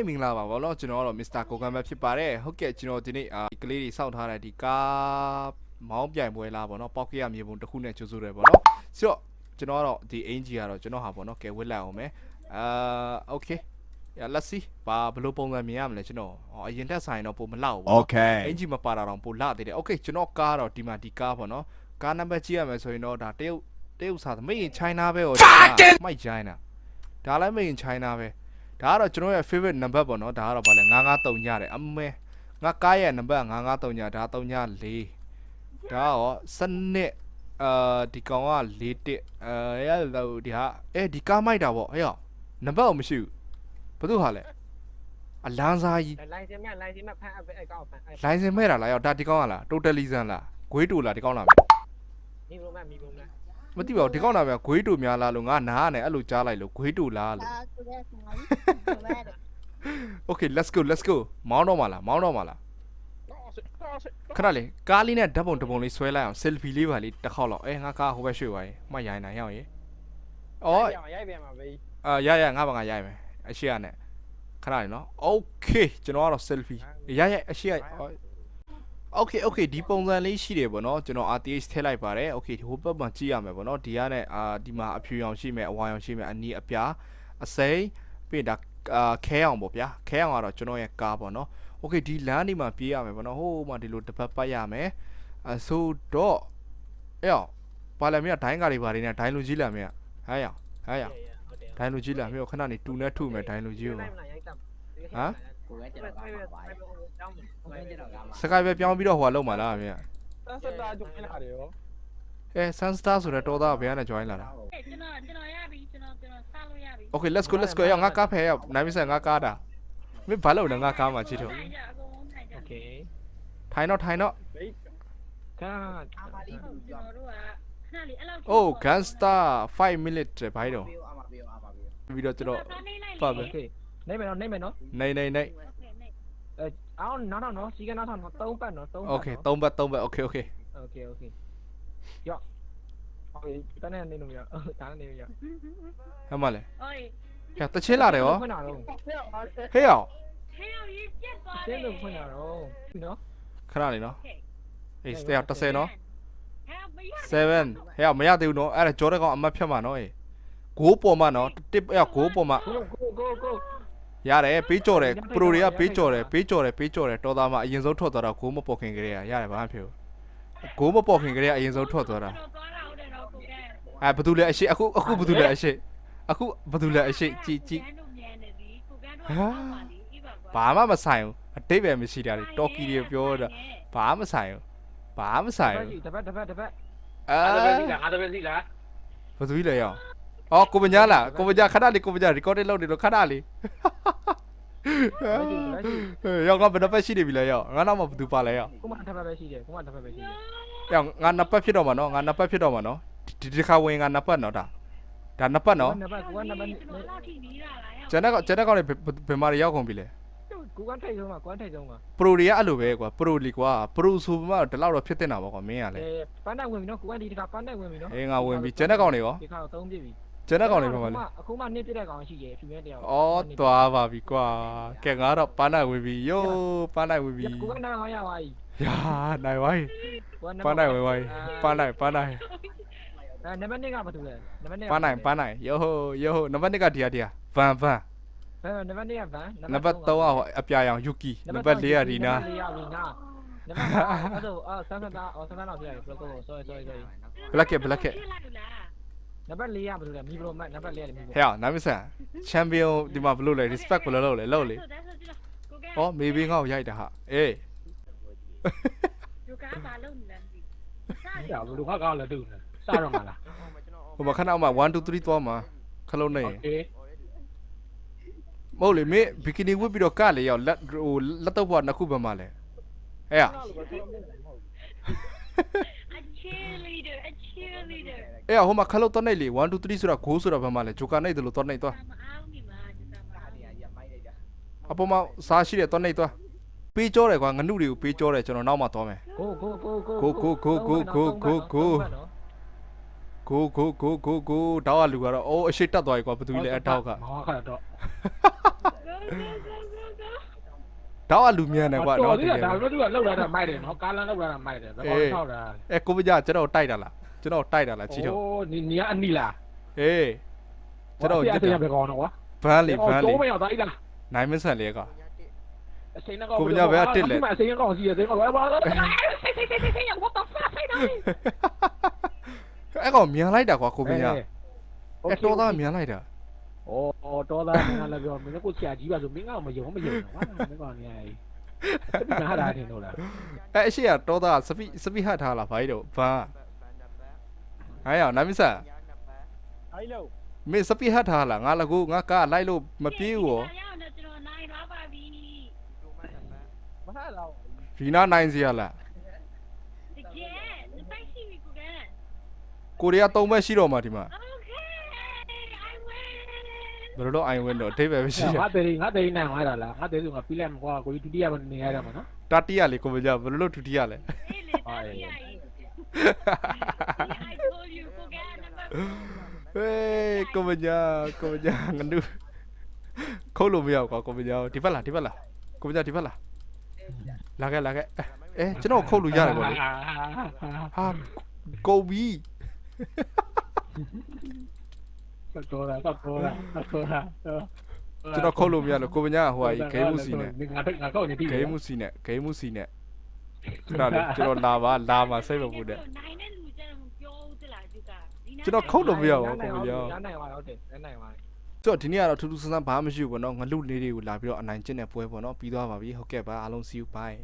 မင်္ဂလာပါဗောနော်ကျွန်တော်ကတော့ Mr. ကိုကံပဲဖြစ်ပါတယ်ဟုတ်ကဲ့ကျွန်တော်ဒီနေ့အာဒီကလေးတွေစောင့်ထားတဲ့ဒီကားမောင်းပြိုင်ပွဲလားဗောနော်ပောက်ကရမြေပုံတစ်ခုနဲ့ကျိုးဆိုးတယ်ဗောနော်ဆိုတော့ကျွန်တော်ကတော့ဒီအင်ဂျီကတော့ကျွန်တော်ဟာဗောနော်ကဲဝစ်လိုက်အောင်မယ်အာโอเค yeah let's see ဘာဘယ်လိုပုံစံမြင်ရမလဲကျွန်တော်ဟောအရင်တက်ဆိုင်တော့ပုံမလောက်ဘူးဗောနော် Okay. အင်ဂျီမပါတာတော့ပိုလာသေးတယ်โอเคကျွန်တော်ကားတော့ဒီမှာဒီကားဗောနော်ကားနံပါတ်ကြည့်ရမယ်ဆိုရင်တော့ဒါတရုတ်တရုတ်စားသမီးရင် China ပဲဟောမိုက် China ဒါလည်းမင်း China ပဲ ဒါကတော့ကျွန်တော်ရဲ့ favorite number ပေါ့နော်ဒါကတော့ဗာလဲ993ညတယ်အမဲငါကားရဲ့ number 993ညဒါ3ည4ဒါရောစနစ်အာဒီကောင်က4တစ်အဲရလို့ဒီဟာအဲဒီကားမိုက်တာပေါ့ဟဲ့ရော number ကိုမရှိဘူးဘယ်သူဟာလဲအလန်းစားကြီးလိုင်းစင်မြလိုင်းစင်မြဖမ်းအဲ့ကောက်ဖမ်းအဲ့လိုင်စင်မဲ့တာလားရောဒါဒီကောင်ကလား totally စမ်းလားဂွေးတူလားဒီကောင်လားမိဘမမိဘမ မသိပါဘူးဒီကောင်လားဗျဂွေးတူများလားလို့ငါနားနဲ့အဲ့လိုကြားလိုက်လို့ဂွေးတူလားလို့ Ah, tu ves, no hay. okay let's go let's go မောင်းတော့မှာလားမောင်းတော့မှာလားတော့စစ်တော့စစ်ခဏလေးကားလေးနဲ့ဓာတ်ပုံတစ်ပုံလေးဆွဲလိုက်အောင် selfie လေးပါလေးတစ်ခေါက်လောက်အဲငါကားဟိုဘက်ရွှေ့သွားရင်မှတ်ရိုင်းနိုင်ရအောင်ရေအော် ရိုက်ပြန်ပါဘေးအာရရငါဘာငါရိုက်မယ်အရှိရနဲ့ခဏလေးနော် okay ကျွန်တော်ကတော့ selfie ရရအရှိရ အော် okay okay ဒီပုံစံလေးရှိတယ်ဗောနော်ကျွန်တော် RTH ထည့်လိုက်ပါတယ် okay ဒီဟိုဘက်မှာကြည့်ရမယ်ဗောနော်ဒီကနဲ့အာဒီမှာအဖြူရောင်ရှိမယ်အဝါရောင်ရှိမယ်အနီအပြားအစိမ်းပြီးရင်ဒါအာခဲအောင်ဗောဗျာခဲအောင်ကတော့ကျွန်တော်ရဲ့ကားဗောနော် okay ဒီလမ်းဒီမှာပြေးရမယ်ဗောနော်ဟိုးမှာဒီလိုတစ်ပတ်ပတ်ရမယ်အဆိုတော့အဲ့ရောပါလာမင်းကဒိုင်းကားတွေပါနေနဲ့ဒိုင်းလူကြီးလာမင်းကဟဲ့ရောဟဲ့ရောဟုတ်တယ်ဒိုင်းလူကြီးလာမင်းကခဏနေတူနဲ့ထုမယ်ဒိုင်းလူကြီးကိုနိုင်ရိုက်တမ် ကိုယ်ကကျွန်တော်ကမှာပါကိုယ်ကကျွန်တော်ကမှာ စကိုင်းပဲပြောင်းပြီးတော့ဟိုကလောက်မှာလားမင်းက စက်တာကျုံလာတယ်ရော အဲဆန်စတာဆိုတဲ့တော်သားဘယ်ကနေ join လာတာ ကျွန်တော်ကျွန်တော်ရပြီကျွန်တော်ကျွန်တော်စလို့ရပြီ Okay let's go let's go ရောက်ငါကားဖယ်ရောက်နိုင်မစံငါကားတာမင်းဘာလို့လဲငါကားမှာချစ်တော့ ထိုင်ကြအကုန်လုံးထိုင်ကြ โอเค ထိုင်တော့ထိုင်တော့ ဘေးကာ အာမလီ ဟုတ် ဘူး ကျွန်တော်တို့ကခဏလေးအဲ့လောက် Oh Gangster 5 minute ဘိုင်းတော့ ပြောအာမပြောအာမပြော ပြီးတော့ကျွန်တော် နေလိုက် ပါပဲ โอเค နေမယ်နော်နေမယ်နော် နေနေနေ အဲအော်နောက်နော်စီကနောက်တော့သုံးပတ်နော်သုံး Okay 3ဘတ်3ဘတ် Okay okay โอเคโอเคရောโอเคတန်းနေနေလို့ရတန်းနေလို့ရ ဟမ်မလဲ โอ้ย ဟဲ့တချင်းလာတယ်ရော ဖွင့်တာတော့ ဟေးရောက် ဟဲ့ရေးပြတ်သွား ရှင်းလို့ဖွင့်တာတော့နော် ခဏလေးနော်အေးစတေး30နော် ဟဲ့မရ 7ဟဲ့ရောက်မရသေးဘူးနော်အဲ့ဒါကြောတဲ့ကောင်အမတ်ဖြတ်မှာနော်အေး6ပေါ်မှာနော်တစ်အဲ့6ပေါ်မှာ ကိုကိုကိုကို ရတယ်ပေးကြော်တယ်ပရိုတွေကပေးကြော်တယ်ပေးကြော်တယ်ပေးကြော်တယ်တော်သားမှာအရင်ဆုံးထွက်သွားတာဂိုးမပေါ်ခင်ကလေးကရတယ်ဘာမှဖြစ်ဘူးဂိုးမပေါ်ခင်ကလေးကအရင်ဆုံးထွက်သွားတာတော့သွားတာဟုတ်တယ်တော့ကိုကဲအဲဘာတူလဲအရှိအခုအခုဘာတူလဲအရှိအခုဘာတူလဲအရှိကြည်ကြည်တို့မြန်နေပြီကိုကဲတော့ပါပါလीဒီပါဘာမှမဆိုင်ဘူးအတိတ်ပဲမရှိတာလေတော်ကီတွေပြောတာဘာမှမဆိုင်ဘူးဘာမှမဆိုင်ဘူးတပတ်တပတ်တပတ်အဲအားတပဲစီလားအားတပဲစီလားဘာတူလဲရော အော်ကိုပညာလားကိုပညာခဏလေးကိုပညာ recording လုပ်နေလို့ခဏလေးရောငါဘယ်နှပတ်ရှိနေပြီလဲရောငါနောက်မှဘာတူပါလဲရောကိုမတပတ်ပဲရှိတယ်ကိုမတပတ်ပဲရှိတယ်ရောငါနှစ်ပတ်ဖြစ်တော့မှာနော်ငါနှစ်ပတ်ဖြစ်တော့မှာနော်ဒီဒီခါဝင်ငါနှစ်ပတ်နော်ဒါဒါနှစ်ပတ်နော်နပတ်ကိုကနပတ်ကျွန်တော်လောက်ထိပြီးတာလားကျန်တဲ့ကကျန်တဲ့ကောင်တွေဘယ်မှာရောက်ကုန်ပြီလဲကိုကထိုက်ဆုံးမှာကိုကထိုက်ဆုံးမှာပရိုတွေကအဲ့လိုပဲကွာပရိုလီကွာပရိုဆိုမှဒီလောက်တော့ဖြစ်တင်တာပေါ့ကွာမင်းကလေအဲပန်းတိုင်ဝင်ပြီနော်ကိုကဒီတစ်ခါပန်းတိုင်ဝင်ပြီနော်အေးငါဝင်ပြီကျန်တဲ့ကောင်တွေရောဒီခါတော့သုံးပြပြီ ကျန်တဲ့ကောင်တွေဘယ်မှာလဲအခုမှနှစ်ပြတဲ့ကောင်ရှိတယ်ဖြူမဲတယောက်အော်သွားပါပြီကွာကဲငါတော့ပန်းနိုင်ဝင်ပြီယိုးပန်းနိုင်ဝင်ပြီကိုကနားမရပါဘူးယာနိုင်ပါပြီကိုကပန်းနိုင်ဝင်ပါပြီပန်းနိုင်ပန်းနိုင်အဲနံပါတ်1ကဘာတူလဲနံပါတ်2ပန်းနိုင်ပန်းနိုင်ယိုးဟိုယိုးဟိုနံပါတ်1ကဒီဟာဒီဟာဗန်ဗန်ဘယ်နံပါတ်2ကဗန်နံပါတ်3ကဟိုအပြာရောင်ယူကီနံပါတ်4ကဒီနာနံပါတ်4ကရီနာနံပါတ်5အဲ့တော့အော်ဆန်းဆန်းသားအော်ဆန်းဆန်းတော့ပြရတယ်ဘလော့ကို sorry sorry sorry ဘလက်ကဘလက်က်က နံပါတ်၄ကဘယ်လိုလဲမီဘလိုမက်နံပါတ်၄ကလည်းမီဘလိုဟဲ့အောင်နာမည်ဆန်ချန်ပီယံဒီမှာဘယ်လိုလဲ respect ဘယ်လိုလုပ်လဲလုပ်လေ။ဩမေဘင်းကောက်ရိုက်တာဟာအေးလူကားပါလုံးလမ်းကြီးအဲ့ဒါဘယ်လိုခါကောက်လဲတူနေစတော့မှာလားဟိုမှာခဏအောင်မှာ1 2 3သွားမှာခလုံးနေအေးမဟုတ်လေမေဘီကီနီဝတ်ပြီးတော့ကလေရောက်လက်ဟိုလက်တော့ဘွားနှစ်ခုပဲမှာလဲဟဲ့ရ အေးဟိုမှာခလုံးတော့နေလေ1 2 3ဆိုတာဂိုးဆိုတာဘယ်မှာလဲဂျိုကာနေတယ်လို့တော့နေသွားမအားနေမှာကျတာပါအားနေရမိုက်လိုက်တာအပေါ်မှာစားရှိတယ်တော့နေသွားပေးကြောတယ်ကွာငနုတွေကိုပေးကြောတယ်ကျွန်တော်နောက်မှသွားမယ်ကိုကိုကိုကိုကိုကိုကိုကိုကိုကိုကိုကိုကိုကိုကိုကိုတောက်ကလူကတော့အိုးအရှိတက်သွားပြီကွာဘယ်သူလဲအတောက်ကမောကတော့ go go go go တော့အလူမြန်တယ်ကွာတော်နော်တသေးကတာယ်ဒါပေမဲ့သူကလောက်လာတာမိုက်တယ်နော်ကားလမ်းလောက်လာတာမိုက်တယ်ဘယ်ကောင်ထောက်တာအဲကိုမကြကျွန်တော်တိုက်တာလား ကျွန်တော်တိုက်တာလားကြည့်တော့ โอ้นี่นี่อันนี้ล่ะ အေးကျွန်တော် ရ ရ တဲ့ စ် ဘယ်ကောင်တော့ကွာ ဗန်းလေးဗန်းလေး တော့မရောက်သားအိလား နိုင်မဆန်လေးက အစိမ်းကောင်အစိမ်းကောင်စီအစိမ်းကောင်ဘာဘာ အဲ့ကောင်မြန်လိုက်တာကွာကိုမင်းကအဲ့တော်သားမြန်လိုက်တာ โอ้တော်သားငါလည်းပြောမင်းကိုဆရာကြီးပါဆိုမင်းကမယုံမယုံကွာမင်းကောင်နေအဲ့ဒီမှာဟာတာနေတော့လား အဲ့အရှိကတော်သားစပိစပိဟတ်ထားလားဘာကြီးတော့ဗ န်းအဲ့ရနိုင်မဆန်အဲ့လိုမင်းစပိဟတ်ထားလားငါလည်းကိုငါကားလိုက်လို့မပြေးဘူးရောရအောင်တော့ကျွန်တော်နိုင်သွားပါပြီမဟာတော့ဒီနာနိုင်စီရလားတကယ်စိုက်ရှိပြီကိုကန်ကိုရီးယား၃ဘက်ရှိတော့မှာဒီမှာ Okay I win ဘယ်လိုတော့အိုင်ဝင်းတော့အထိပ္ပယ်ပဲရှိရငါတေးငါတေးနိုင်သွားတာလားငါတေးဆိုငါပြီးလိုက်မကွာကိုကြီးဒုတိယနေရတာမှာနော် တတိယလေကိုမင်းကဘယ်လိုလုပ်ဒုတိယလဲ အေးလေတားရည် I told you ကိုကန်နံပါတ် ဟေး ကိုမညာကိုမညာငနုခုတ်လို့မရဘူးကွာကိုမညာဒီဘက်လားဒီဘက်လားကိုမညာဒီဘက်လားလာခဲ့လာခဲ့အဲကျွန်တော်ခုတ်လို့ရတယ်ပေါ့လေဟာကိုဘီတော်တာတော်တာတော်တာကျွန်တော်ခုတ်လို့မရလို့ကိုမညာဟိုဟာကြီးဂိမ်းမှုစီနဲ့ငါငါကောက်နေပြီဂိမ်းမှုစီနဲ့ဂိမ်းမှုစီနဲ့ကျွန်တော်လေကျွန်တော်လာပါလာမှာစိတ်မပူတဲ့နိုင်တဲ့လူကျတော့ပြောဦးသလားကျု ကကျွန်တော်ခုတ်လို့မရဘူးကိုမညာရနိုင်ပါတော့တယ်ရနိုင်ပါဆိုတော့ဒီနေ့ကတော့ထူးထူးဆန်းဆန်းဘာမှမရှိဘူးပေါ့နော်ငလူလေးတွေကိုလာပြီးတော့အနိုင်ကျင့်တဲ့ပွဲပေါ့နော်ပြီးသွားပါပြီဟုတ်ကဲ့ပါအားလုံး see you bye